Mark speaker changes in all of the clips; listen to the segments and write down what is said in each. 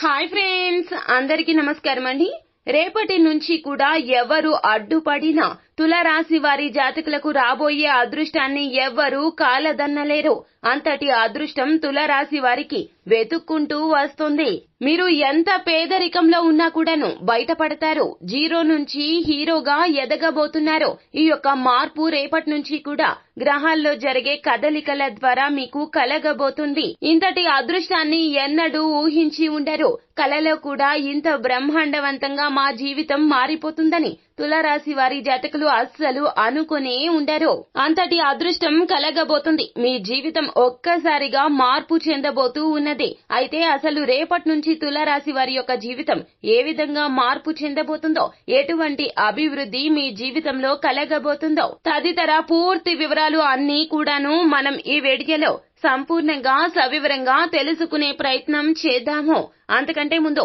Speaker 1: Hi friends అందరికీ నమస్కారం అండి రేపటి నుంచి కూడా ఎవరు అడ్డుపడినా తులరాశి వారి జాతకులకు రాబోయే అదృష్టాన్ని ఎవ్వరూ కాలదన్నలేరు. అంతటి అదృష్టం తులరాశి వారికి వెతుక్కుంటూ వస్తుంది. మీరు ఎంత పేదరికంలో ఉన్నా కూడాను బయటపడతారు. జీరో నుంచి హీరోగా ఎదగబోతున్నారు. ఈ యొక్క మార్పు రేపటి నుంచి కూడా గ్రహాల్లో జరిగే కదలికల ద్వారా మీకు కలగబోతుంది. ఇంతటి అదృష్టాన్ని ఎన్నడూ ఊహించి ఉండరు. కలలో కూడా ఇంత బ్రహ్మాండవంతంగా మా జీవితం మారిపోతుందని తులరాశి వారి జాతకులు అస్సలు అనుకునే ఉండరు. అంతటి అదృష్టం కలగబోతుంది. మీ జీవితం ఒక్కసారిగా మార్పు చెందబోతూ ఉన్నది. అయితే అసలు రేపటి నుంచి తులరాశి వారి యొక్క జీవితం ఏ విధంగా మార్పు చెందబోతుందో ఎటువంటి అభివృద్ధి మీ జీవితంలో కలగబోతుందో తదితర పూర్తి వివరాలు అన్నీ కూడాను మనం ఈ వేడికలో సంపూర్ణంగా సవివరంగా తెలుసుకునే ప్రయత్నం చేద్దాము. అంతకంటే ముందు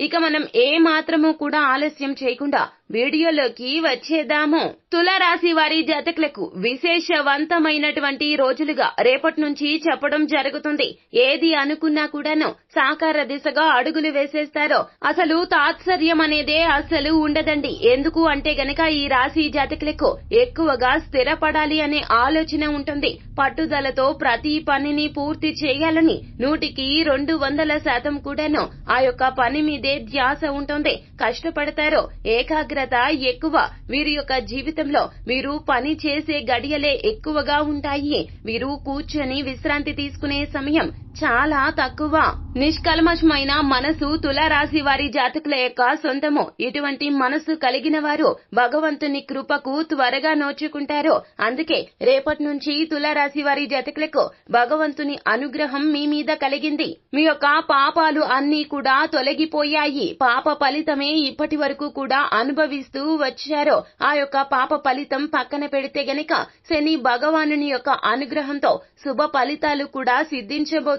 Speaker 1: ఇక మనం ఏ మాత్రము కూడా ఆలస్యం చేయకుండా వీడియోలోకి వచ్చేద్దాము. తులరాశి వారి జాతకులకు విశేషవంతమైనటువంటి రోజులుగా రేపటి నుంచి చెప్పడం జరుగుతుంది. ఏది అనుకున్నా కూడాను సాకార దిశగా అడుగులు వేసేస్తారో అసలు తాత్సర్యం అనేదే అసలు ఉండదండి. ఎందుకు అంటే గనక ఈ రాశి జాతకులకు ఎక్కువగా స్థిరపడాలి అనే ఆలోచన ఉంటుంది. పట్టుదలతో ప్రతి పనిని పూర్తి చేయాలని నూటికి రెండు వందల శాతం కూడాను ఆ యొక్క పని మీదే ధ్యాస ఉంటుంది. కష్టపడతారో ఏకాగ్ర ఏకాగ్రత ఎక్కువ. వీరి యొక్క జీవితంలో వీరు పని చేసే గడియలే ఎక్కువగా ఉంటాయి. వీరు కూర్చొని విశ్రాంతి తీసుకునే సమయం చాలా తక్కువ. నిష్కల్మషమైన మనసు తులారాశి వారి జాతకుల యొక్క సొంతము. ఇటువంటి మనసు కలిగిన వారు భగవంతుని కృపకు త్వరగా నోచుకుంటారు అందుకే రేపటి నుంచి తులారాశి వారి జాతకులకు భగవంతుని అనుగ్రహం మీ మీద కలిగింది. మీ యొక్క పాపాలు అన్నీ కూడా తొలగిపోయాయి. పాప ఫలితమే ఇప్పటి వరకు కూడా అనుభవిస్తూ వచ్చారో ఆ యొక్క పాప ఫలితం పక్కన పెడితే గనక శని భగవానుని యొక్క అనుగ్రహంతో శుభ ఫలితాలు కూడా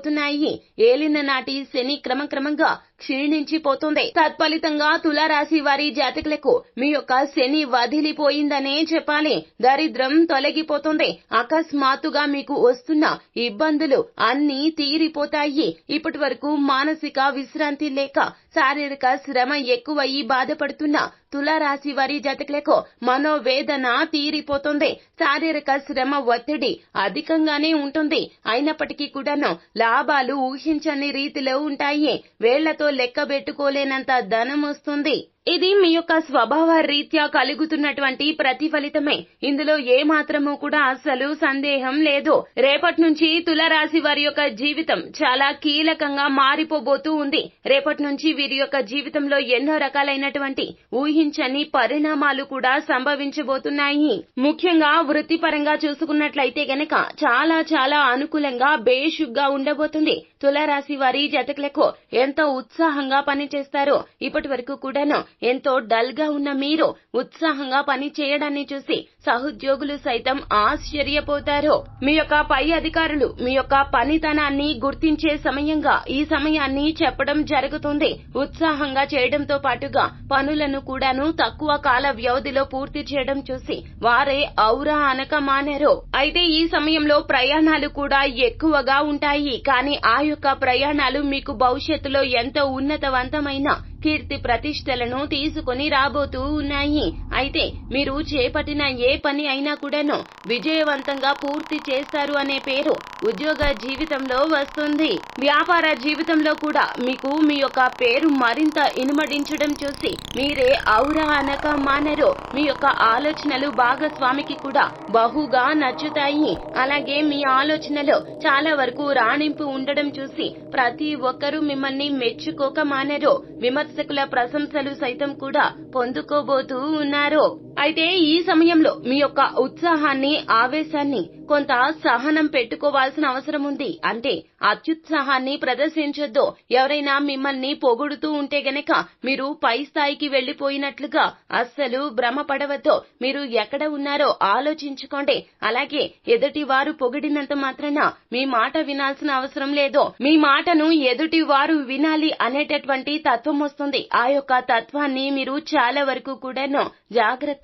Speaker 1: పోతున్నాయి ఏలిన నాటి శని క్రమక్రమంగా క్షీణించిపోతుంది. తత్ఫలితంగా తులారాశి వారి జాతకులకు మీ యొక్క శని వదిలిపోయిందనే చెప్పాలి. దరిద్రం తొలగిపోతుంది. అకస్మాత్తుగా మీకు వస్తున్న ఇబ్బందులు అన్ని తీరిపోతాయి. ఇప్పటి వరకు మానసిక విశ్రాంతి లేక శారీరక శ్రమ ఎక్కువయి బాధపడుతున్న తులారాశి వారి జాతకులకు మనోవేదన తీరిపోతుంది. శారీరక శ్రమ ఒత్తిడి అధికంగానే ఉంటుంది. అయినప్పటికీ కూడాను లాభాలు ఊహించని రీతిలో ఉంటాయి. వేళ్ళతో లెక్క పెట్టుకోలేనంత ధనం వస్తుంది. ఇది మీ యొక్క స్వభావ రీత్యా కలుగుతున్నటువంటి ప్రతిఫలితమే. ఇందులో ఏ మాత్రము కూడా అసలు సందేహం లేదు. రేపటి నుంచి తులరాశి వారి యొక్క జీవితం చాలా కీలకంగా మారిపోబోతూ ఉంది. రేపటి నుంచి వీరి యొక్క జీవితంలో ఎన్నో రకాలైనటువంటి ఊహించని పరిణామాలు కూడా సంభవించబోతున్నాయి. ముఖ్యంగా వృత్తిపరంగా చూసుకున్నట్లయితే గనక చాలా చాలా అనుకూలంగా బేషుగ్గా ఉండబోతుంది. తులరాశి వారి జతకులకు ఎంతో ఉత్సాహంగా పనిచేస్తారు. ఇప్పటి వరకు కూడాను ఎంతో డల్గా ఉన్న మీరు ఉత్సాహంగా పని చేయడాన్ని చూసి సహోద్యోగులు సైతం ఆశ్చర్యపోతారు. మీ యొక్క పై అధికారులు మీ యొక్క పనితనాన్ని గుర్తించే సమయంగా ఈ సమయాన్ని చెప్పడం జరుగుతుంది. ఉత్సాహంగా చేయడంతో పాటుగా పనులను కూడాను తక్కువ కాల వ్యవధిలో పూర్తి చేయడం చూసి వారే ఔరా అనక మానేరు. అయితే ఈ సమయంలో ప్రయాణాలు కూడా ఎక్కువగా ఉంటాయి. కానీ ఆ యొక్క ప్రయాణాలు మీకు భవిష్యత్తులో ఎంతో ఉన్నతవంతమైన కీర్తి ప్రతిష్టలను తీసుకుని రాబోతూ ఉన్నాయి. అయితే మీరు చేపట్టిన ఏ పని అయినా కూడాను విజయవంతంగా పూర్తి చేస్తారు అనే పేరు ఉద్యోగ జీవితంలో వస్తుంది. వ్యాపార జీవితంలో కూడా మీకు మీ యొక్క పేరు మరింత ఇనుమడించడం చూసి మీరే ఔరా అనక మానరు. మీ యొక్క ఆలోచనలు భాగస్వామికి కూడా బహుగా నచ్చుతాయి. అలాగే మీ ఆలోచనలో చాలా వరకు రాణింపు ఉండడం చూసి ప్రతి ఒక్కరూ మిమ్మల్ని మెచ్చుకోక మానరు. విమర్శకుల ప్రశంసలు సైతం కూడా పొందుకోబోతూ ఉన్నారు. なろう。అయితే ఈ సమయంలో మీ యొక్క ఉత్సాహాన్ని ఆవేశాన్ని కొంత సహనం పెట్టుకోవాల్సిన అవసరం ఉంది. అంటే అత్యుత్సాహాన్ని ప్రదర్శించొద్దు. ఎవరైనా మిమ్మల్ని పొగుడుతూ ఉంటే గనక మీరు పై స్థాయికి వెళ్ళిపోయినట్లుగా అస్సలు భ్రమపడవద్దు. మీరు ఎక్కడ ఉన్నారో ఆలోచించుకోండి. అలాగే ఎదుటి వారు పొగిడినంత మాత్రాన మీ మాట వినాల్సిన అవసరం లేదు. మీ మాటను ఎదుటి వారు వినాలి అనేటటువంటి తత్వం వస్తుంది. ఆ యొక్క తత్వాన్ని మీరు చాలా వరకు కూడాను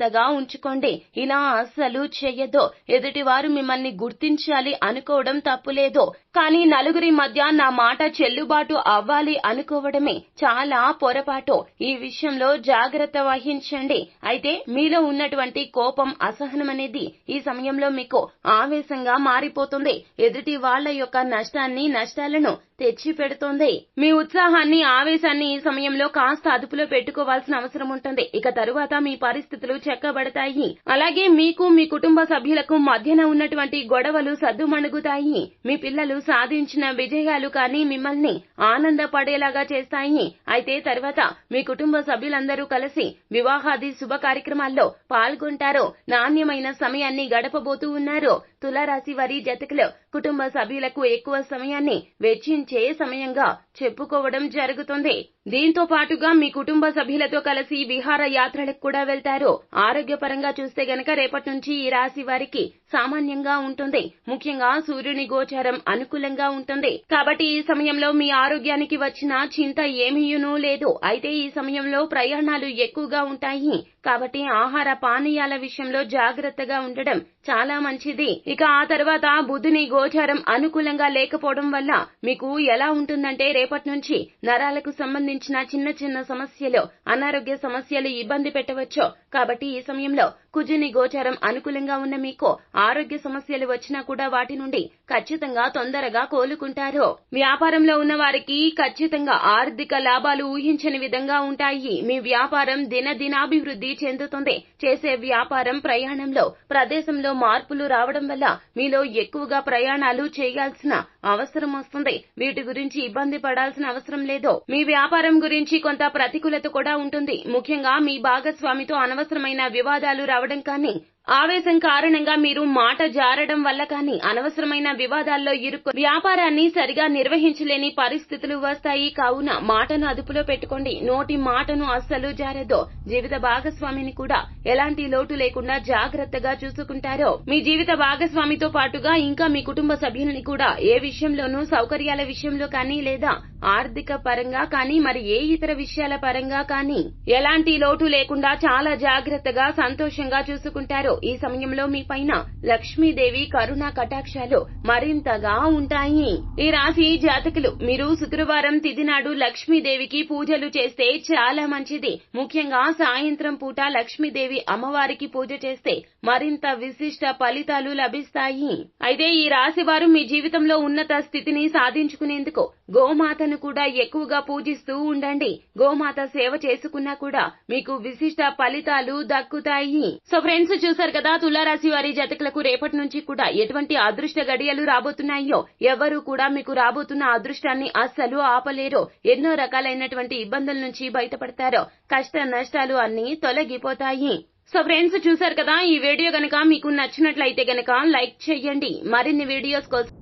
Speaker 1: జాగ్రత్తగా ఉంచుకోండి. ఇలా అస్సలు చెయ్యదు. ఎదుటివారు మిమ్మల్ని గుర్తించాలి అనుకోవడం తప్పులేదు. కానీ నలుగురి మధ్య నా మాట చెల్లుబాటు అవ్వాలి అనుకోవడమే చాలా పొరపాటు. ఈ విషయంలో జాగ్రత్త వహించండి. అయితే మీలో ఉన్నటువంటి కోపం అసహనం అనేది ఈ సమయంలో మీకు ఆవేశంగా మారిపోతుంది. ఎదుటి వాళ్ళ యొక్క నష్టాన్ని నష్టాలను తెచ్చి పెడుతోంది మీ ఉత్సాహాన్ని ఆవేశాన్ని ఈ సమయంలో కాస్త అదుపులో పెట్టుకోవాల్సిన అవసరం ఉంటుంది. ఇక తరువాత మీ పరిస్థితులు చెక్కబడతాయి అలాగే మీకు మీ కుటుంబ సభ్యులకు మధ్యన ఉన్నటువంటి గొడవలు సద్దుమణుగుతాయి. మీ పిల్లలు సాధించిన విజయాలు కానీ మిమ్మల్ని ఆనందపడేలాగా చేస్తాయి. అయితే తర్వాత మీ కుటుంబ సభ్యులందరూ కలిసి వివాహాది శుభ కార్యక్రమాల్లో పాల్గొంటారో నాణ్యమైన సమయాన్ని గడపబోతూ ఉన్నారో తులారాశి వారి జతకులు కుటుంబ సభ్యులకు ఎక్కువ సమయాన్ని వెచ్చించే సమయంగా చెప్పుకోవడం జరుగుతుంది. దీంతో పాటుగా మీ కుటుంబ సభ్యులతో కలిసి విహార యాత్రలకు కూడా వెళ్తారు. ఆరోగ్యపరంగా చూస్తే గనక రేపటి నుంచి ఈ రాశి వారికి సామాన్యంగా ఉంటుంది. ముఖ్యంగా సూర్యుని గోచారం అనుకూలంగా ఉంటుంది. కాబట్టి ఈ సమయంలో మీ ఆరోగ్యానికి వచ్చిన చింత ఏమీయునూ లేదు. అయితే ఈ సమయంలో ప్రయాణాలు ఎక్కువగా ఉంటాయి. కాబట్టి ఆహార పానీయాల విషయంలో జాగ్రత్తగా ఉండడం చాలా మంచిది. ఇక ఆ తర్వాత బుధుని గోచారం అనుకూలంగా లేకపోవడం వల్ల మీకు ఎలా ఉంటుందంటే రేపటి నుంచి నరాలకు సంబంధించిన చిన్న చిన్న సమస్యలు అనారోగ్య సమస్యలు ఇబ్బంది పెట్టవచ్చు. కాబట్టి ఈ సమయంలో కుజుని గోచారం అనుకూలంగా ఉన్న మీకు ఆరోగ్య సమస్యలు వచ్చినా కూడా వాటి నుండి ఖచ్చితంగా తొందరగా కోలుకుంటారు. వ్యాపారంలో ఉన్న వారికి ఖచ్చితంగా ఆర్థిక లాభాలు ఊహించని విధంగా ఉంటాయి. మీ వ్యాపారం దినదినాభివృద్ధి చెందుతుంది. చేసే వ్యాపారం ప్రయాణంలో ప్రదేశంలో మార్పులు రావడం వల్ల మీలో ఎక్కువగా ప్రయాణాలు చేయాల్సిన అవసరం వస్తుంది. వీటి గురించి ఇబ్బంది పడాల్సిన అవసరం లేదు. మీ వ్యాపారం గురించి కొంత ప్రతికూలత కూడా ఉంటుంది. ముఖ్యంగా మీ భాగస్వామితో అనవసరమైన వివాదాలు రావడం కానీ ఆవేశం కారణంగా మీరు మాట జారడం వల్ల కానీ అనవసరమైన వివాదాల్లో ఇరుక్కు వ్యాపారాన్ని సరిగా నిర్వహించలేని పరిస్థితులు వస్తాయి. కావున మాటను అదుపులో పెట్టుకోండి. నోటి మాటను అస్సలు జారదో జీవిత భాగస్వామిని కూడా ఎలాంటి లోటు లేకుండా జాగ్రత్తగా చూసుకుంటారో. మీ జీవిత భాగస్వామితో పాటుగా ఇంకా మీ కుటుంబ సభ్యులని కూడా ఏ విషయంలోనూ సౌకర్యాల విషయంలో కానీ లేదా ఆర్థిక పరంగా కానీ మరి ఏ ఇతర విషయాల పరంగా కానీ ఎలాంటి లోటు లేకుండా చాలా జాగ్రత్తగా సంతోషంగా చూసుకుంటారో ఈ సమయంలో మీ పైన లక్ష్మీదేవి కరుణ కటాక్షాలు మరింతగా ఉంటాయి. ఈ రాశి జాతకులు మీరు శుక్రవారం తిథి నాడు లక్ష్మీదేవికి పూజలు చేస్తే చాలా మంచిది. ముఖ్యంగా సాయంత్రం పూట లక్ష్మీదేవి అమ్మవారికి పూజ చేస్తే మరింత విశిష్ట ఫలితాలు లభిస్తాయి. అయితే ఈ రాశి వారు మీ జీవితంలో ఉన్నత స్థితిని సాధించుకునేందుకు గోమాతను కూడా ఎక్కువగా పూజిస్తూ ఉండండి. గోమాత సేవ చేసుకున్నా కూడా మీకు విశిష్ట ఫలితాలు దక్కుతాయి. సో ఫ్రెండ్స్ చూసారు కదా తులారాశి వారి జతకులకు రేపటి నుంచి కూడా ఎటువంటి అదృష్ట గడియలు రాబోతున్నాయో? ఎవరు కూడా మీకు రాబోతున్న అదృష్టాన్ని అస్సలు ఆపలేరు. ఎన్నో రకాలైనటువంటి ఇబ్బందుల నుంచి బయటపడతారో. కష్ట నష్టాలు అన్ని తొలగిపోతాయి. సో ఫ్రెండ్స్ చూసారు కదా ఈ వీడియో గనక మీకు నచ్చినట్లయితే గనక లైక్ చేయండి. మరిన్ని వీడియోస్ కోసం